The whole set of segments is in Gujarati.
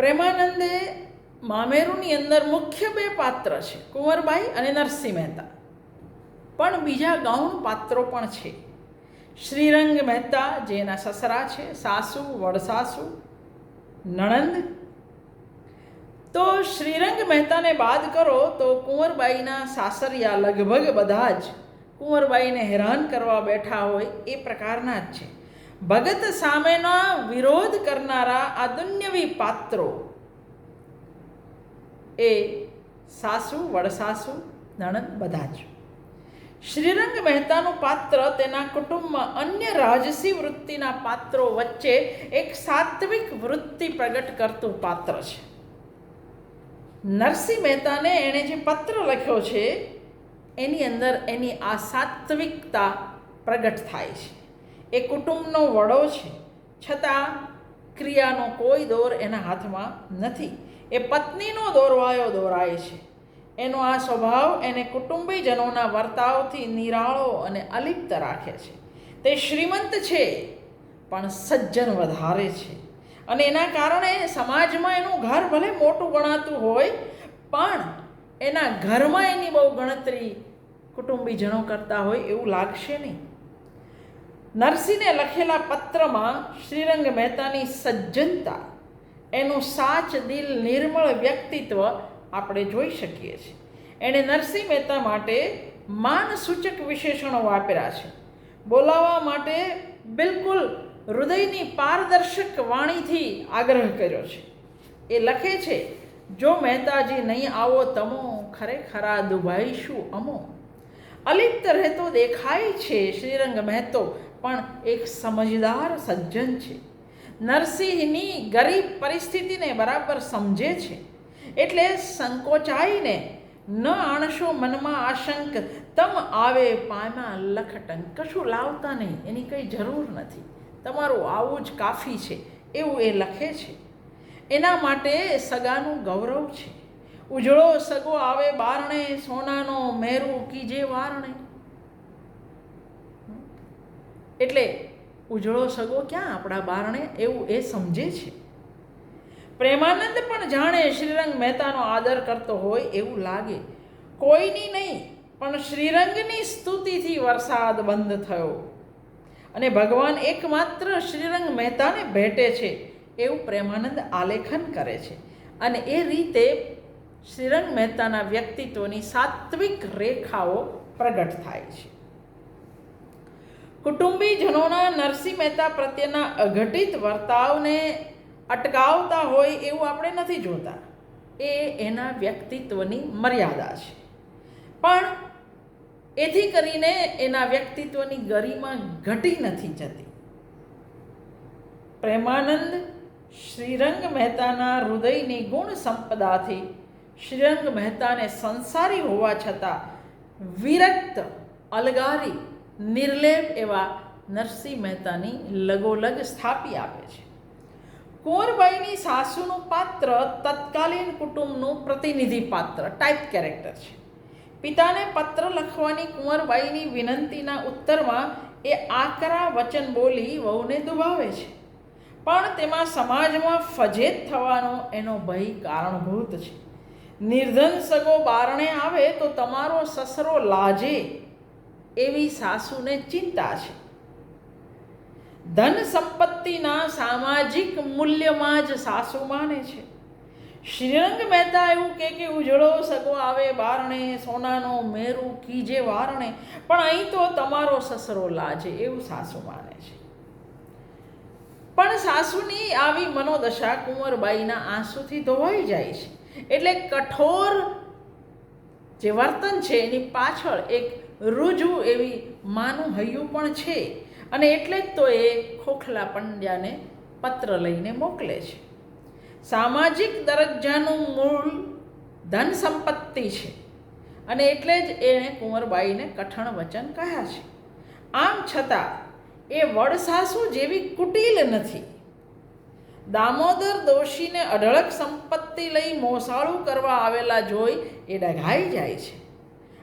પ્રેમાનંદે મામેરુની અંદર મુખ્ય બે પાત્ર છે, કુંવરબાઈ અને નરસિંહ મહેતા. પણ બીજા ગૌણ પાત્રો પણ છે. શ્રીરંગ મહેતા, જે એના સસરા છે, સાસુ વડસાસુ નણંદ. તો શ્રીરંગ મહેતાને બાદ કરો તો કુંવરબાઈના સાસરિયા લગભગ બધા જ કુંવરબાઈને હેરાન કરવા બેઠા હોય એ પ્રકારના જ છે. ભગત સામેના વિરોધ કરનારા આદુન્યવી પાત્રો એ સાસુ, વડસાસુ, નણંદ બધા જ. શ્રીરંગ મહેતાનું પાત્ર તેના કુટુંબમાં અન્ય રાજસી વૃત્તિના પાત્રો વચ્ચે એક સાત્વિક વૃત્તિ પ્રગટ કરતું પાત્ર છે. નરસિંહ મહેતાને એણે જે પત્ર લખ્યો છે, એની અંદર એની આ સાત્વિકતા પ્રગટ થાય છે. એ કુટુંબનો વડો છે. છતાં ક્રિયાનો કોઈ દોર એના હાથમાં નથી. એ પત્નીનો દોરવાયો દોરાય છે. એનો આ સ્વભાવ એને કુટુંબીજનોના વર્તાવથી નિરાળો અને અલિપ્ત રાખે છે. તે શ્રીમંત છે, પણ સજ્જન વધારે છે. અને એના કારણે સમાજમાં એનું ઘર ભલે મોટું ગણાતું હોય, પણ એના ઘરમાં એની બહુ ગણતરી કુટુંબીજનો કરતા હોય એવું લાગશે નહીં. નરસિંહને લખેલા પત્રમાં શ્રીરંગ મહેતાની સજ્જનતા, એનું સાચ દિલ નિર્મળ વ્યક્તિત્વ આપણે જોઈ શકીએ છીએ. એણે નરસિંહ મહેતા માટે માનસૂચક વિશેષણો વાપર્યા છે. બોલાવવા માટે બિલકુલ હૃદયની પારદર્શક વાણીથી આગ્રહ કર્યો છે. એ લખે છે, જો મહેતાજી નહીં આવો તમો ખરેખરા દુભાઈશું અમો. અલિપ્ત રહેતો દેખાય છે શ્રીરંગ મહેતો પણ એક સમજદાર સજ્જન છે. નરસિંહની ગરીબ પરિસ્થિતિને બરાબર સમજે છે. એટલે સંકોચાઈને ન આણશો મનમાં આશંક, તમ આવે પાયમાં લખટંક કશું લાવતા નહીં, એની કંઈ જરૂર નથી. તમારું આવું જ કાફી છે. એવું એ લખે છે. એના માટે સગાનું ગૌરવ છે. ઉજળો સગો આવે બારણે, સોનાનો મેરું કીજે વારણે. એટલે ઉજળો સગો ક્યાં આપણા બારણે એવું એ સમજે છે. પ્રેમાનંદ પણ જાણે શ્રીરંગ મહેતાનો આદર કરતો હોય એવું લાગે. કોઈની નહીં, પણ શ્રીરંગની સ્તુતિથી વરસાદ બંધ થયો. અને ભગવાન એકમાત્ર શ્રીરંગ મહેતાને ભેટે છે એવું પ્રેમાનંદ આલેખન કરે છે. અને એ રીતે શ્રીરંગ મહેતાના વ્યક્તિત્વની સાત્વિક રેખાઓ પ્રગટ થાય છે. કુટુંબીજનોના નરસિંહ મહેતા પ્રત્યેના અઘટિત વર્તાવને અટકાવતા હોય એવું આપણે નથી જોતા. એ એના વ્યક્તિત્વની મર્યાદા છે. પણ એથી કરીને એના વ્યક્તિત્વની ગરિમા ઘટી નથી જતી. પ્રેમાનંદ શ્રીરંગ મહેતાના હૃદયની ગુણ સંપદાથી શ્રીરંગ મહેતાને સંસારી હોવા છતાં વિરક્ત, અલગારી નિર્લેપ એવા નરસિંહ મહેતાની લગોલગ સ્થાપી આપે છે. કુંવરબાઈની સાસુનું પાત્ર તત્કાલીન કુટુંબનું પ્રતિનિધિ પાત્ર ટાઈપ કેરેક્ટર છે. પિતાને પત્ર લખવાની કુંવરબાઈની વિનંતીના ઉત્તરમાં એ આકરા વચન બોલી વહુને દુભાવે છે. પણ તેમાં સમાજમાં ફજેત થવાનો એનો ભય કારણભૂત છે. નિર્ધન સગો બારણે આવે તો તમારો સસરો લાજે. એવી સાસુને ચિંતા છે. ધન સંપત્તિના સામાજિક મૂલ્યમાં જ સાસુ માને છે. શ્રીરંગ મહેતા એવું કે કે, ઉજળો સગો આવે બારણે, સોનાનો મેરું કીજે વારણે, પણ અહીં તો તમારો સસરો લાજે, એવું સાસુ માને છે. પણ સાસુની આવી મનોદશા કુંવરબાઈના આંસુથી ધોવાઈ જાય છે. એટલે કઠોર જે વર્તન છે એની પાછળ એક રુજુ એવી માનું હૈયું પણ છે. અને એટલે જ તો એ ખોખલા પંડ્યાને પત્ર લઈને મોકલે છે. સામાજિક દરજ્જાનું મૂળ ધન સંપત્તિ છે. અને એટલે જ એણે કુંવરબાઈને કઠણ વચન કહ્યા છે. આમ છતાં એ વડસાસુ જેવી કુટિલ નથી. દામોદર દોશીને અઢળક સંપત્તિ લઈ મોસાળું કરવા આવેલા જોઈ એ ડઘાઈ જાય છે.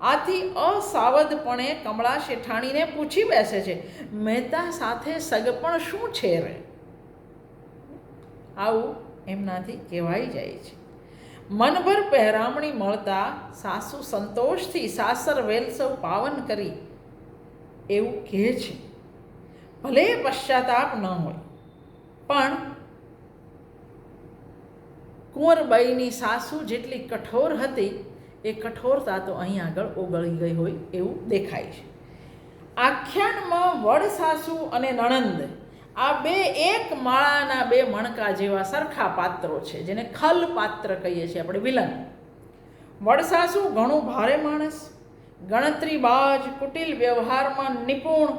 આથી અસાવધપણે કમળા શેઠાણીને પૂછી બેસે છે, મહેતા સાથે સગપણ શું છે રે? આવું એમનાથી કહેવાઈ જાય છે. મનભર પહેરામણી મળતા સાસુ સંતોષથી સાસર વેલસવ પાવન કરી એવું કહે છે. ભલે પશ્ચાતાપ ન હોય, પણ કુંવરબાઈની સાસુ જેટલી કઠોર હતી એ કઠોરતા તો અહીં આગળ ઓગળી ગઈ હોય એવું દેખાય છે. આખ્યાનમાં વડ સાસુ અને નણંદ, આ બે એક માળાના બે મણકા જેવા સરખા પાત્રો છે, જેને ખલ પાત્ર કહીએ છીએ આપણે, વિલન. વડસાસુ ઘણું ભારે માણસ ગણતરીબાજ કુટિલ વ્યવહારમાં નિપુણ,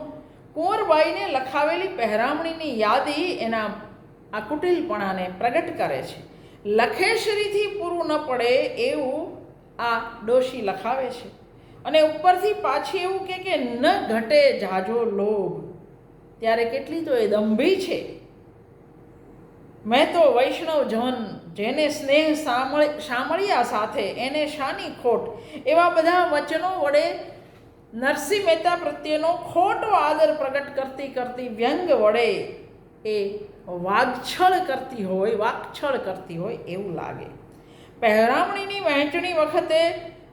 કુંવરબાઈને લખાવેલી પહેરામણીની યાદી એના આ કુટિલપણાને પ્રગટ કરે છે. લખેશરીથી પૂરું ન પડે એવું આ ડોશી લખાવે છે. અને ઉપરથી પાછી એવું કે કે ન ઘટે જાજો લોભ. ત્યારે કેટલી તો એ દંભી છે. મેં તો વૈષ્ણવ જન, જેને સ્નેહ સાંભળ્યા સાથે એને શાની ખોટ? એવા બધા વચનો વડે નરસિંહ મહેતા પ્રત્યેનો ખોટો આદર પ્રગટ કરતી કરતી વ્યંગ વડે એ વાગછળ કરતી હોય, વાગછળ કરતી હોય એવું લાગે. પહેરામણીની વહેંચણી વખતે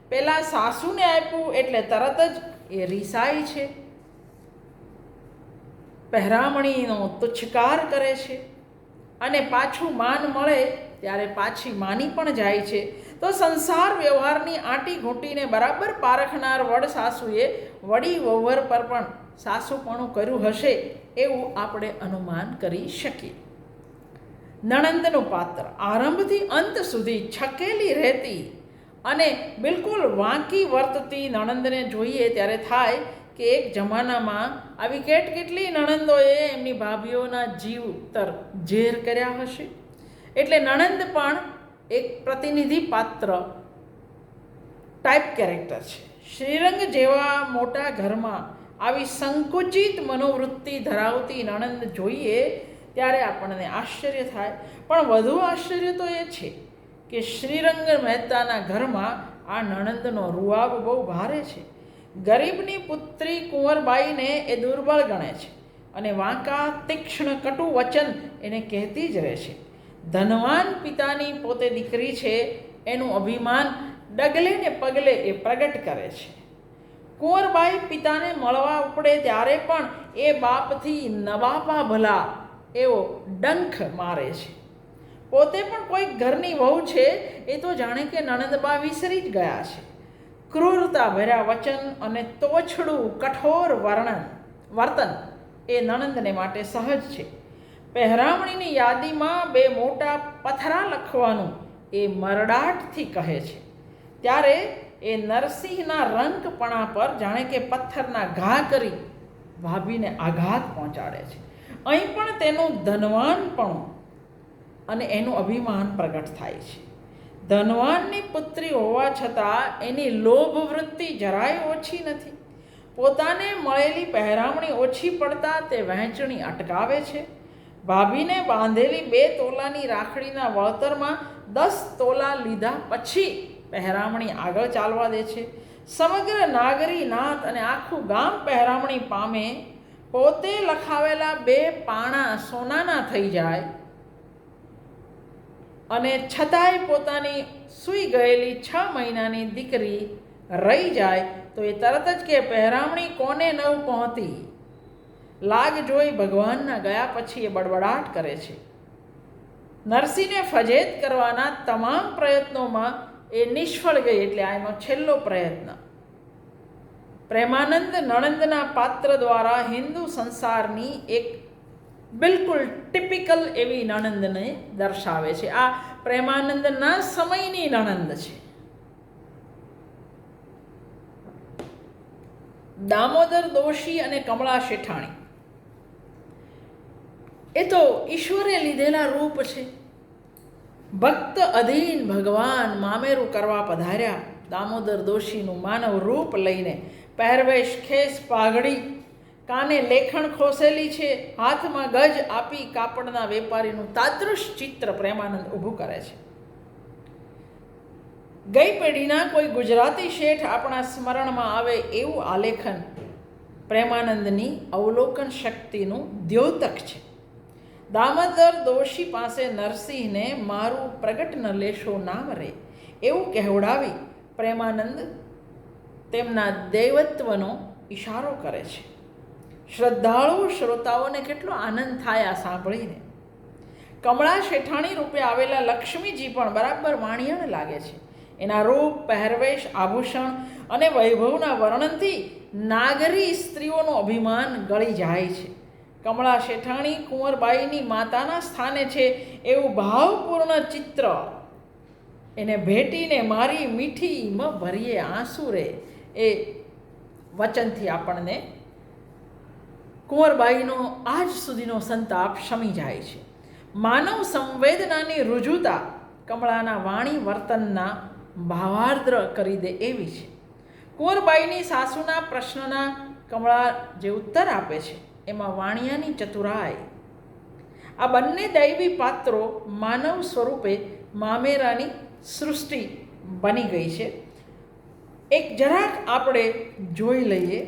પહેલાં સાસુને આપ્યું એટલે તરત જ એ રીસાય છે. પહેરામણીનો તુચ્છકાર કરે છે અને પાછું માન મળે ત્યારે પાછી માની પણ જાય છે. તો સંસાર વ્યવહારની આંટી ઘૂંટીને બરાબર પારખનાર વડ સાસુએ વડી વહુવર પર પણ સાસુપણું કર્યું હશે એવું આપણે અનુમાન કરી શકીએ. નણંદનું પાત્ર. આરંભથી અંત સુધી છકેલી રહેતી અને બિલકુલ વાંકી વર્તતી નણંદને જોઈએ ત્યારે થાય કે એક જમાનામાં આવી કેટ કેટલી નણંદોએ એમની ભાભીઓના જીવ તર ઝેર કર્યા હશે? એટલે નણંદ પણ એક પ્રતિનિધિ પાત્ર ટાઈપ કેરેક્ટર છે. શ્રીરંગ જેવા મોટા ઘરમાં આવી સંકુચિત મનોવૃત્તિ ધરાવતી નણંદ જોઈએ ત્યારે આપણને આશ્ચર્ય થાય. પણ વધુ આશ્ચર્ય તો એ છે કે શ્રીરંગ મહેતાના ઘરમાં આ નણંદનો રૂઆબ બહુ ભારે છે. ગરીબની પુત્રી કુંવરબાઈને એ દુર્બળ ગણે છે અને વાંકા તીક્ષ્ણ કટુ વચન એને કહેતી જ રહે છે. ધનવાન પિતાની પોતે દીકરી છે, એનું અભિમાન ડગલે ને પગલે એ પ્રગટ કરે છે. કુંવરબાઈ પિતાને મળવા ઉપડે ત્યારે પણ એ બાપથી નવાપા ભલા એવો ડંખ મારે છે. પોતે પણ કોઈક ઘરની વહુ છે, એ તો જાણે કે નણંદબા વિસરી જ ગયા છે. ક્રૂરતા ભર્યા વચન અને તોછડું કઠોર વર્ણન, વર્તન એ નણંદને માટે સહજ છે. પહેરામણીની યાદીમાં બે મોટા પથરા લખવાનું એ મરડાટથી કહે છે. ત્યારે એ નરસિંહના રંગપણા પર જાણે કે પથ્થરના ઘા કરી ભાભીને આઘાત પહોંચાડે છે. અહીં પણ તેનું ધનવાનપણું અને એનું અભિમાન પ્રગટ થાય છે. ધનવાનની પુત્રી હોવા છતાં એની લોભ વૃત્તિ જરાય ઓછી નથી. પોતાને મળેલી પહેરામણી ઓછી પડતા તે વહેંચણી અટકાવે છે. ભાભીને બાંધેલી બે તોલાની રાખડીના વળતરમાં દસ તોલા લીધા પછી પહેરામણી આગળ ચાલવા દે છે. સમગ્ર નાગરી નાત અને આખું ગામ પહેરામણી પામે પોતે લખાવેલા બે પાણા સોનાના થઈ જાય અને છતાંય પોતાની સૂઈ ગયેલી છ મહિનાની દીકરી રહી જાય તો એ તરત જ કે, પહેરામણી કોને નવ પહોંચી લાગ જોઈ ભગવાનના ગયા પછી એ બડબડાટ કરે છે. નરસિંહને ફજેત કરવાના તમામ પ્રયત્નોમાં એ નિષ્ફળ ગઈ એટલે આ એનો છેલ્લો પ્રયત્ન. પ્રેમાનંદ નણંદના પાત્ર દ્વારા હિન્દુ સંસારની એક બિલકુલ ટિપિકલ એવી નણંદને દર્શાવે છે. આ પ્રેમાનંદના સમયની નણંદ છે. દામોદર દોશી અને કમળા શેઠાણી. એ તો ઈશ્વરે લીધેલા રૂપ છે. ભક્ત અધીન ભગવાન મામેરું કરવા પધાર્યા. દામોદર દોશીનું માનવ રૂપ લઈને પહેરવેશ, ખેસ, પાઘડી, કાને લેખણ ખોસેલી છે, હાથમાં ગજ આપી કાપડના વેપારીનું તાદૃશ ચિત્ર પ્રેમાનંદ ઊભું કરે છે. ગઈ પેઢીના કોઈ ગુજરાતી શેઠ આપણા સ્મરણમાં આવે એવું આલેખન પ્રેમાનંદની અવલોકન શક્તિનું દ્યોતક છે. દામોદર દોશી પાસે નરસિંહને મારું પ્રગટ ન લેશો નામ રે એવું કહેવડાવી પ્રેમાનંદ તેમના દૈવત્વનો ઇશારો કરે છે. શ્રદ્ધાળુ શ્રોતાઓને કેટલો આનંદ થાય આ સાંભળીને. કમળા શેઠાણી રૂપે આવેલા લક્ષ્મીજી પણ બરાબર વાણિયણ લાગે છે. એના રૂપ, પહેરવેશ, આભૂષણ અને વૈભવના વર્ણનથી નાગરી સ્ત્રીઓનું અભિમાન ગળી જાય છે. કમળા શેઠાણી કુંવરબાઈની માતાના સ્થાને છે એવું ભાવપૂર્ણ ચિત્ર. એને ભેટીને મારી મીઠીમાં ભરીએ આંસુ રે એ વચનથી આપણને કુંવરબાઈનો આજ સુધીનો સંતાપ શમી જાય છે. માનવ સંવેદનાની રુજુતા કમળાના વાણી વર્તનના ભાવાર્દ્ર કરી દે એવી છે. કુંવરબાઈની સાસુના પ્રશ્નના કમળા જે ઉત્તર આપે છે, એમાં વાણિયાની ચતુરાય આ બંને દૈવી પાત્રો માનવ સ્વરૂપે મામેરાની સૃષ્ટિ બની ગઈ છે. એક જરાક આપણે જોઈ લઈએ.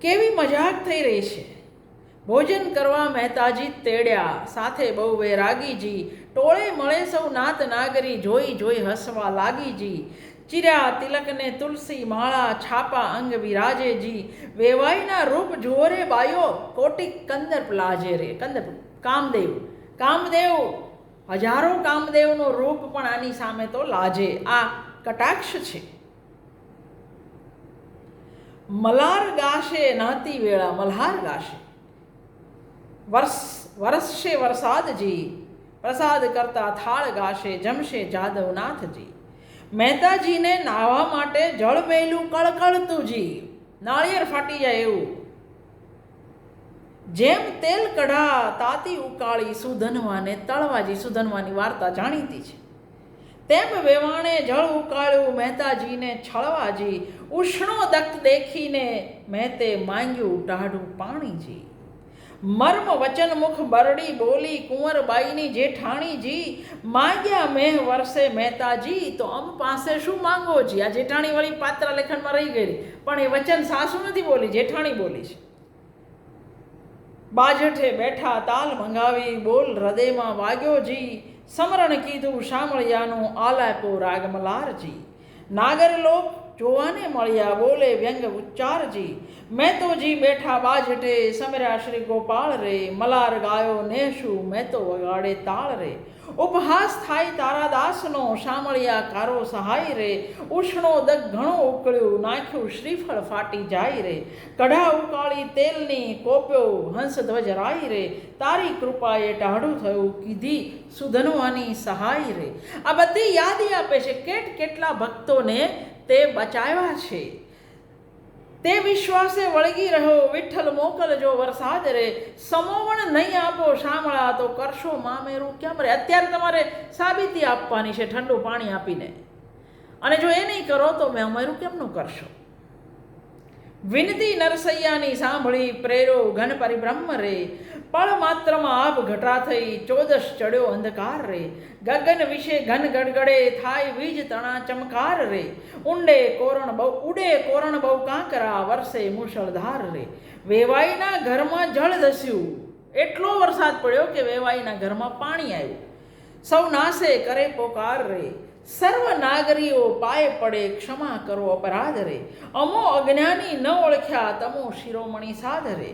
કેવી મજાક થઈ રહી છે? ભોજન કરવા મહેતાજી તેડ્યા, સાથે બહુ વૈરાગીજી, ટોળે મળે સૌ નાત નાગરી, જોઈ જોઈ હસવા લાગીજી. ચિર્યા તિલકને તુલસી, માળા, છાપા અંગ વિરાજેજી. વેવાઈના રૂપ જોરે બાયો કોટિક કંદર લાજે રે, કંદર્પ, કામદેવ કામદેવ હજારો કામદેવનો રૂપ પણ આની સામે તો લાજે. આ કટાક્ષ છે. મલાર ગાશે નાતી વેળા, મલ્હાર ગાશે. વર્ષ, વરસશે વરસાદજી પ્રસાદ કરતા થાળ ગાશે, જમશે જાદવનાથજી મહેતાજીને નાહવા માટે જળ વહેલું કળકળતું જી. નાળિયેર ફાટી જાય એવું. જેમ તેલ કઢા તાતી ઉકાળી સુધનવાને તળવાજી સુધનવાની વાર્તા જાણીતી છે. તેમ વેવાણે જળ ઉકાળ્યું મહેતાજીને છળવાજી, ઉષ્ણો દક્ત દેખીને મહેતે માંગ્યું ટાઢું પાણીજી. મર્મ વચન મુખ બરડી બોલી કુંવરબાઈની જેઠાણીજી, માંગ્યા મેં વર્ષે મહેતાજી, તો અમ પાસે શું માંગો જી આ જેઠાણી વળી પાત્ર લેખનમાં રહી ગયેલી. પણ એ વચન સાસુ નથી બોલી, જેઠાણી બોલી છે. બાજઠે બેઠા તાલ મંગાવી બોલ હૃદયમાં વાગ્યો જી. સમરણ કીધું શામળિયાનું આલાપો રાગ મલારજી નાગરલોક જોવાને મળ્યા બોલે વ્યંગ ઉચ્ચારજી. મેં તો જી બેઠા બાજટે સમર્યા શ્રી ગોપાળ રે. મલાર ગાયો નેશું મેં તો વગાડે તાળ રે. ઉપહાસ થાય તારા દાસનો શામળિયા કારો સહાય રે. ઉષ્ણો દગ ઘણો ઉકળ્યું, નાખ્યું શ્રીફળ ફાટી જાય રે. કઢા ઉકાળી તેલની કોપ્યો હંસ ધ્વજ રાય રે. તારી કૃપાએ ટાઢું થયું કીધી સુધનવાની સહાય રે. આ બધી યાદી આપે છે. કેટ કેટલા ભક્તોને તે બચાવ્યા છે. તે વિશ્વાસે વળગી રહ્યો વિઠ્ઠલ મોકલજો વરસાદ રે. સમોવણ નહીં આપો શામળા, તો કરશો મામેરું કેમ રે? અત્યારે તમારે સાબિતી આપવાની છે ઠંડુ પાણી આપીને. અને જો એ નહીં કરો તો મેં અમારું કેમનું કરશો? વિનતી નરસૈયાની સાંભળી પ્રેરો ઘન પરિબ્રહ્મ રે. પળ માત્રમાં આભ ઘટા થઈ ચોદશ ચડ્યો અંધકાર રે. ગગન વિશે ઘન ગડગડે થાય વીજ તણા ચમકાર રે. ઊંડે કોરણ બહુ ઉડે કોરણ બહુ કાંકરા વરસે મુશળધાર રે. વેવાઈના ઘરમાં જળ ધસ્યું. એટલો વરસાદ પડ્યો કે વેવાઈના ઘરમાં પાણી આવ્યું. સૌ નાશે કરે પોકાર રે. સર્વ નાગરીઓ પાય પડે ક્ષમા કરો અપરાધ રે અમો અજ્ઞાની ન ઓળખ્યા તમો શિરોમણી સાધ રે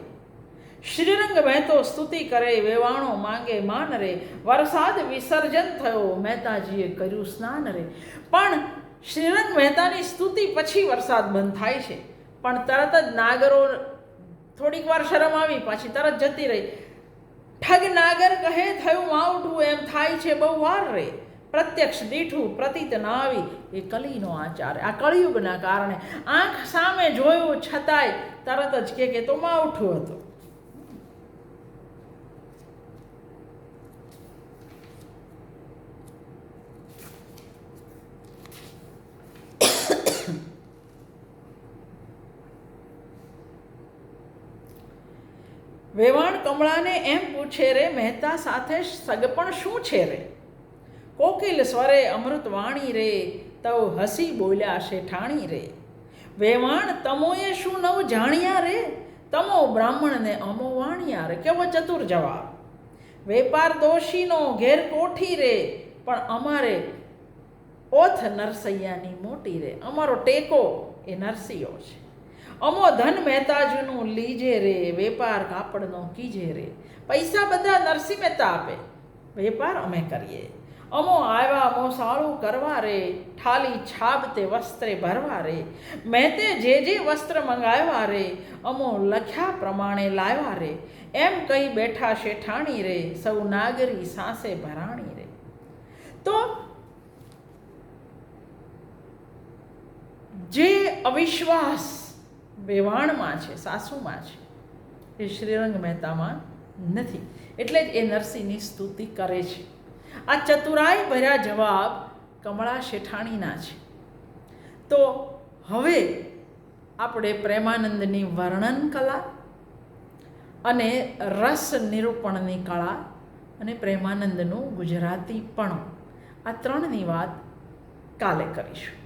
શ્રીરંગ મહેતો સ્તુતિ કરે, વેવાણો માંગે માન રે વરસાદ વિસર્જન થયો, મહેતાજીએ કર્યું સ્નાન રે પણ શ્રીરંગ મહેતાની સ્તુતિ પછી વરસાદ બંધ થાય છે. પણ તરત જ નાગરો થોડીક વાર શરમ આવી, પાછી તરત જતી રહી. ઠગ નાગર કહે, થયું માવઠું, એમ થાય છે બહુ વાર રે. પ્રત્યક્ષ દીઠું, પ્રતીત ન આવી એ કલીનો આચાર. આ કળિયુગના કારણે આંખ સામે જોયું છતાંય તરત જ કે, તો માવઠું હતું. વેવાણ કમળાને એમ પૂછે, રે, મહેતા સાથે સગપણ શું છે રે? કોકિલ સ્વરે અમૃત વાણી રે, તવ હસી બોલ્યા શેઠાણી રે. વેવાણ તમોએ શું નવ જાણ્યા રે? તમો બ્રાહ્મણને અમો વાણ્યા રે. કેવો ચતુર જવાબ. વેપાર દોષીનો ઘેર કોઠી રે, પણ અમારે ઓથ નરસૈયાની મોટી રે. અમારો ટેકો એ નરસિંહો છે. અમો ધન મહેતાજીનું લીજે રે, વેપાર કાપડનો કીજે રે. પૈસા બધા નરસિંહ મહેતા આપે. વેપાર અમે કરીએ. અમો આવ્યા, અમો સારું કરવા રે, ઠાલી છાબતે વસ્ત્રે ભરવા રે. તે જે જે વસ્ત્ર મંગાવ્યા રે, અમો લખ્યા પ્રમાણે લાવ્યા રે. એમ કહી બેઠા શેઠાણી રે, સૌ નાગરી સાસે ભરાણી રે. તો જે અવિશ્વાસ વેવાણમાં છે, સાસુમાં છે, એ શ્રીરંગ મહેતામાં નથી. એટલે જ એ નરસિંહની સ્તુતિ કરે છે. આ ચતુરાઈ ભર્યા જવાબ કમળા શેઠાણીના છે. તો હવે આપણે પ્રેમાનંદની વર્ણન કલા અને રસ નિરૂપણની કળા અને પ્રેમાનંદનું ગુજરાતી પણ આ ત્રણની વાત કાલે કરીશું.